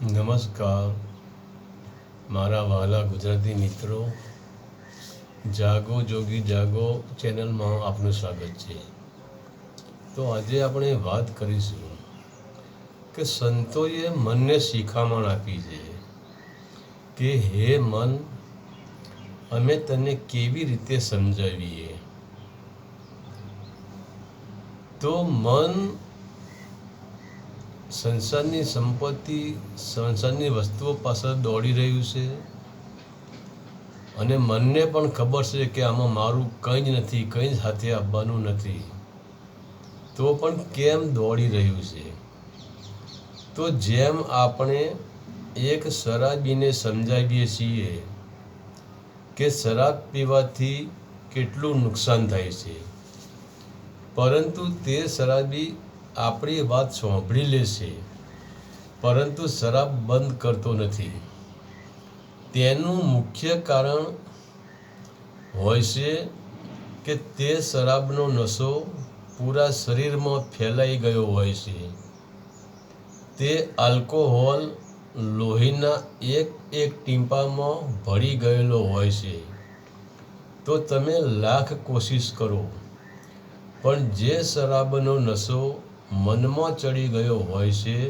નમસ્કાર. મારા વહાલા ગુજરાતી મિત્રો, જાગો, જોગી જાગો ચેનલમાં આપનું સ્વાગત છે. તો આજે આપણે વાત કરીશું કે સંતોએ મનને શિખામણ આપી છે કે હે મન, અમે તને કેવી રીતે સમજાવીએ? તો મન સંસારની સંપત્તિ, સંસારની વસ્તુઓ પાછળ દોડી રહ્યું છે. અને મનને પણ ખબર છે કે આમાં મારું કંઈ જ નથી, કંઈ જ હાથે આવવાનું નથી. તો પણ કેમ દોડી રહ્યું છે? તો જેમ આપણે એક શરાબીને સમજાવીએ છીએ કે શરાબ પીવાથી કેટલું નુકસાન થાય છે. પરંતુ તે શરાબી આપણી વાત સાંભળી લેશે પરંતુ શરાબ બંધ કરતો નથી. તેનું મુખ્ય કારણ હોય છે કે તે શરાબનો નશો પૂરા શરીરમાં ફેલાઈ ગયો હોય છે. તે આલ્કોહોલ લોહીના એક એક ટીમ્પામાં ભળી ગયેલો હોય છે. તો તમે લાખ કોશિશ કરો, પણ જે શરાબનો નશો મનમાં ચડી ગયો હોય છે,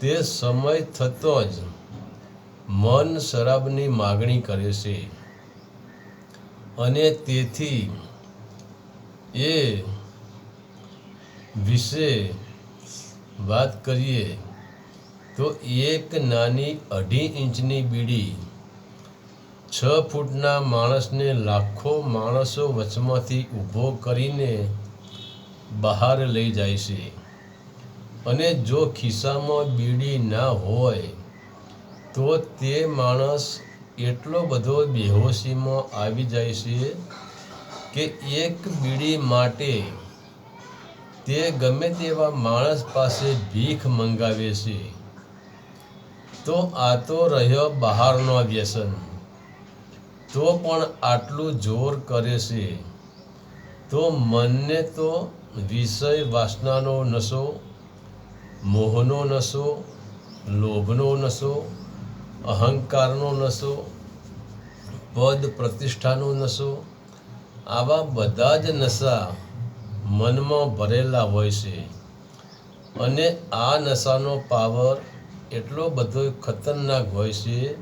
તે સમય થતો જ મન શરાબની માગણી કરે છે. અને તેથી એ વિશે વાત કરીએ, તો એક નાની અઢી ઇંચની બીડી છ ફૂટના માણસને લાખો માણસો વચમાંથી ઊભો કરીને બહાર લઈ જાય છે. અને જો ખિસ્સામાં બીડી ના હોય, તો તે માણસ એટલો બધો બેહોશીમાં આવી જાય છે કે એક બીડી માટે તે ગમે તેવા માણસ પાસે ભીખ મંગાવે છે. તો આ તો રહ્યો બહારનો વ્યસન. તો પણ આટલું જોર કરે છે. તો મનને તો વિષય વાસનાનો નશો મોહનો નશો લોભનો નશો અહંકારનો નશો પદ પ્રતિષ્ઠાનો નશો આવા બધા જ નશા મનમાં ભરેલા હોય છે. અને આ નશાનો પાવર એટલો બધો ખતરનાક હોય છે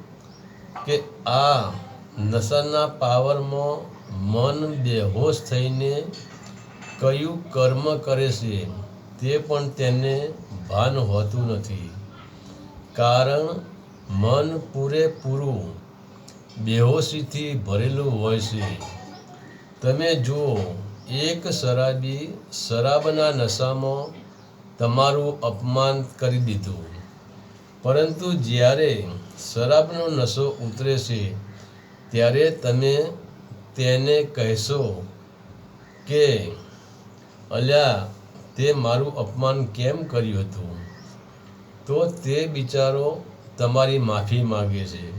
કે આ નશાના પાવરમાં મન બેહોશ થઈને કયું કર્મ કરે છે તે પણ તેને ભાન હોતું નથી. કારણ મન પૂરેપૂરું બેહોશીથી ભરેલું હોય છે. તમે જુઓ, એક શરાબી શરાબના નશામાં તમારું અપમાન કરી દીધું. પરંતુ જ્યારે શરાબનો નશો ઉતરે છે, ત્યારે તમે તેને કહેશો કે અલ્યા, તે મારું અપમાન કેમ કર્યું હતું? તો તે બિચારો તમારી માફી માગે છે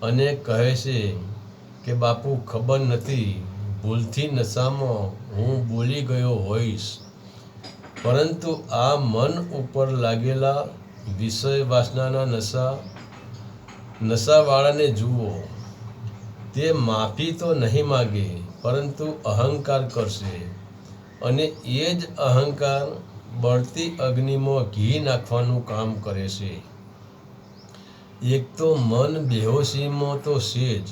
અને કહે છે કે, બાપુ, ખબર નથી, ભૂલથી નશામાં હું બોલી ગયો હોઈશ. પરંતુ આ મન ઉપર લાગેલા વિષય વાસનાના નશા, નશાવાળાને જુઓ. તે માફી તો નહીં માગે, પરંતુ અહંકાર કરશે. અને એ જ અહંકાર બળતી અગ્નિમાં ઘી નાખવાનું કામ કરે છે. એક તો મન બેહોશીમાં તો છે જ,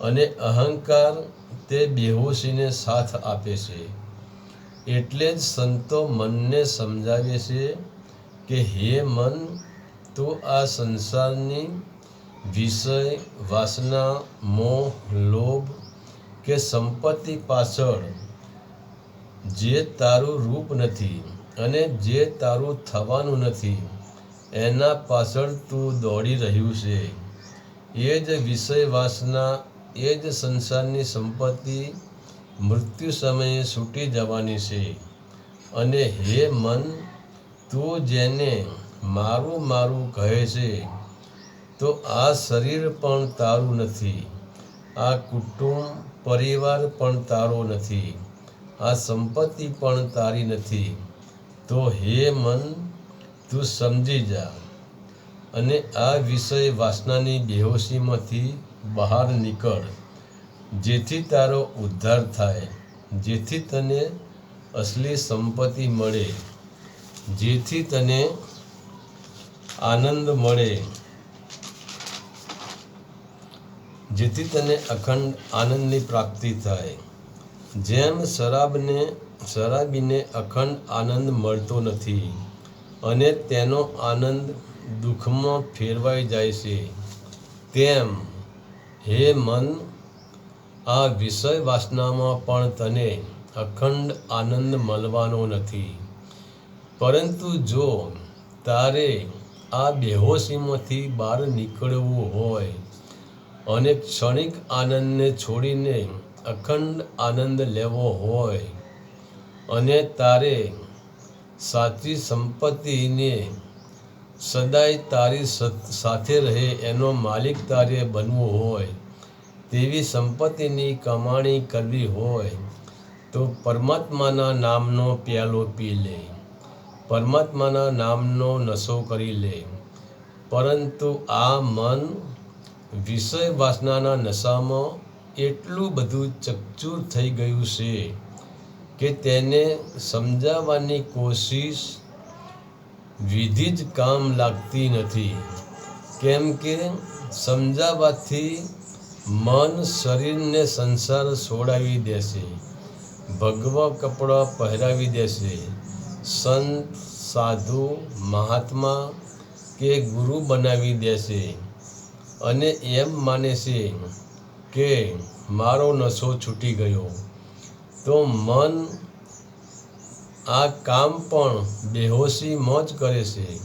અને અહંકાર તે બેહોશીને સાથ આપે છે. એટલે જ સંતો મનને સમજાવે છે કે, હે મન, તો આ સંસારની વિષય, વાસના, મોહ, લોભ કે સંપત્તિ પાછળ જે તારું રૂપ નથી અને જે તારું થવાનું નથી, એના પાછળ તું દોડી રહ્યું છે. એ જ વિષય વાસના એ જ સંસારની સંપત્તિ મૃત્યુ સમયે છૂટી જવાની છે. અને હે મન, તું જેને મારું મારું કહે છે, તો આ શરીર પણ તારું નથી, આ કુટુંબ, પરિવાર પણ તારો નથી. આ સંપત્તિ પણ તારી નથી. તો હે મન, તું સમજી જા. અને આ વિષય વાસનાની બેહોશીમાંથી બહાર નીકળ, જેથી તારો ઉદ્ધાર થાય, જેથી તને અસલી સંપત્તિ મળે, જેથી તને આનંદ મળે, જેથી તને અખંડ આનંદની પ્રાપ્તિ થાય. જેમ શરાબને, શરાબીને અખંડ આનંદ મળતો નથી અને તેનો આનંદ દુઃખમાં ફેરવાઈ જાય છે, તેમ હે મન, આ વિષય વાસનામાં પણ તને અખંડ આનંદ મળવાનો નથી. પરંતુ જો તારે આ બેહોશીમાંથી બહાર નીકળવું હોય અને ક્ષણિક આનંદને છોડીને અખંડ આનંદ લેવો હોય અને તારે સાચી સંપત્તિને સદાય તારી સાથે રહે, એનો માલિક તારે બનવું હોય, તેવી સંપત્તિની કમાણી કરવી હોય, તો પરમાત્માના નામનો પ્યાલો પી લે. પરમાત્માના નામનો નશો કરી લે. પરંતુ આ મન વિષય વાસનાના નશામાં એટલું બધું ચકચૂર થઈ ગયું છે કે તેને સમજાવવાની કોશિશ વિધિ જ કામ લાગતી નથી. કેમ કે સમજાવવાથી મન શરીરને સંસાર છોડાવી દેશે, ભગવા કપડાં પહેરાવી દેશે, સંત, સાધુ, મહાત્મા કે ગુરુ બનાવી દેશે અને એમ માને છે કે મારો નશો છૂટી ગયો. તો મન આ કામ પણ બેહોશીમાં જ કરે છે.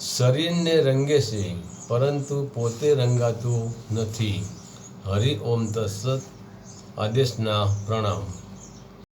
શરીરને રંગે છે, પરંતુ પોતે રંગાતું નથી. હરિ ઓમ તત્સત. આદેશના પ્રણામ.